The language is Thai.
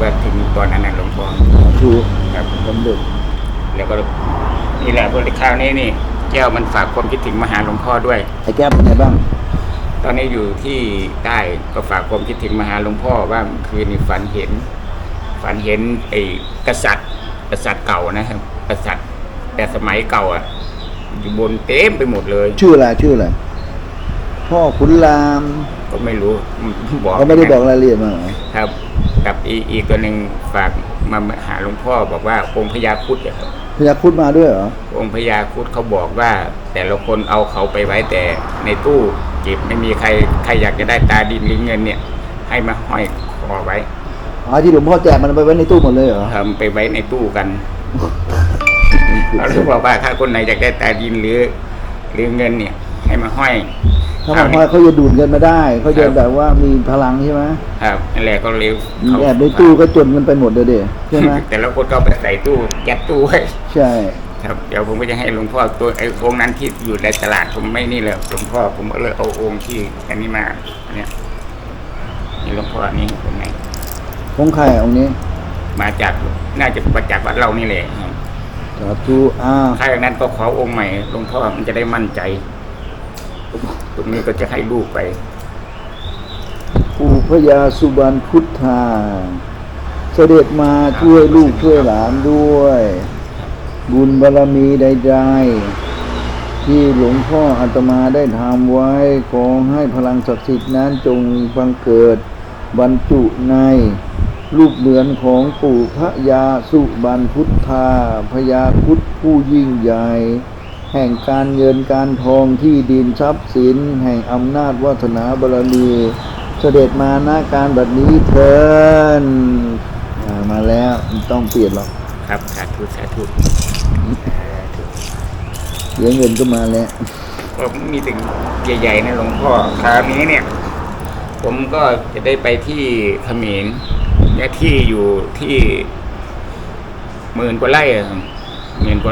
ว่าถึงตอนนั้นนะหลวงพ่อถูกครับสำเร็จแล้วก็นี่แหละพอคราวนี้นี่ แก้วมันฝากความคิดถึงมาหาหลวงพ่อด้วยไอ้แก้วเป็นไงบ้าง ตอนนี้อยู่ที่ใต้ก็ฝากความคิดถึงมาหาหลวงพ่อว่าคือคืนนี้ฝันเห็น ฝันเห็นไอ้กษัตริย์กษัตริย์เก่านะครับกษัตริย์ แต่สมัยเก่าอะอยู่บนเต็มไปหมดเลย ชื่ออะไรชื่ออะไรพ่อขุนราม ก็ไม่รู้บอกเขาไม่ได้บอกรายละเอียดมาหรอครับ กับอีอีกตัวหนึ่งฝากมาหาหลวงพ่อบอกว่าองค์พญาครุดอะครับพญาครุดมาด้วยเหรอองค์พญาครุดเขาบอกว่า แต่ละคนเอาเขาไปไว้แต่ในตู้เก็บไม่มีใครใครอยากจะได้ตาดินหรือเงินเนี่ย ให้มาห้อยคอไว้อ๋อที่หลวงพ่อแจกมันไปไว้ในตู้หมดเลยเหรอทำไปไว้ในตู้กันเขาเลยบอกว่าถ้าคนไหนอยากได้ตาดินหรือ หรือเงินเนี่ย ให้มาห้อยถ้ามันห้อยเขาจะดูดเงินมาได้เขาจะครับแบบว่ามีพลังใช่ไหมครับนั่นแหละก็เร็วมีแอบในตู้ก็จนกันไปหมดเลยเด็ใช่ไหมแต่ละคนก็เอาไปใส่ตู้ยัดตู้ไว้ใช่ครับเดี๋ยวผมก็จะให้หลวงพ่อตัวไอ้องค์นั้นที่อยู่ในตลาดผมไม่นี่เลยหลวงพ่อผมก็เลยเอาองค์ที่อันนี้มาอันเนี่ยนี่หลวงพ่อนี่ตรงไหนของใครองค์นี้ มาจากน่าจะมาจากวัดเรานี่แหละครับสาธุอ่าถ้าอย่างนั้นก็ขอองค์ใหม่หลวงพ่อมันจะได้มั่นใจ ตรงนี้ก็จะให้ลูกไปปู่พญาสุบรรณพุทธา เสด็จมาช่วยลูกช่วยหลานด้วย บุญบารมีใดๆที่หลวงพ่ออาตมาได้ทำไว้ขอให้พลังศักดิ์สิทธิ์นั้นจงบังเกิดบรรจุในรูปเหมือนของปู่พระยาสุบรรพุทธาพญาพุทธผู้ยิ่งใหญ่ แห่งการเงินการทองที่ดินทรัพย์สิน แห่งอำนาจวาสนาบารมี เสด็จมาหน้าการบัดนี้เทินอ่ามาแล้วไม่ต้องเปลี่ยนหรอกครับสาธุสาธุเสียเงินก็มาแล้วก็มีถึงใหญ่ๆนะหลวงพ่อคราวนี้เนี่ย ผมก็จะได้ไปที่เขมรเนี่ยที่อยู่ที่หมื่นกว่าไร่อะครับหมื่นกว่าไร่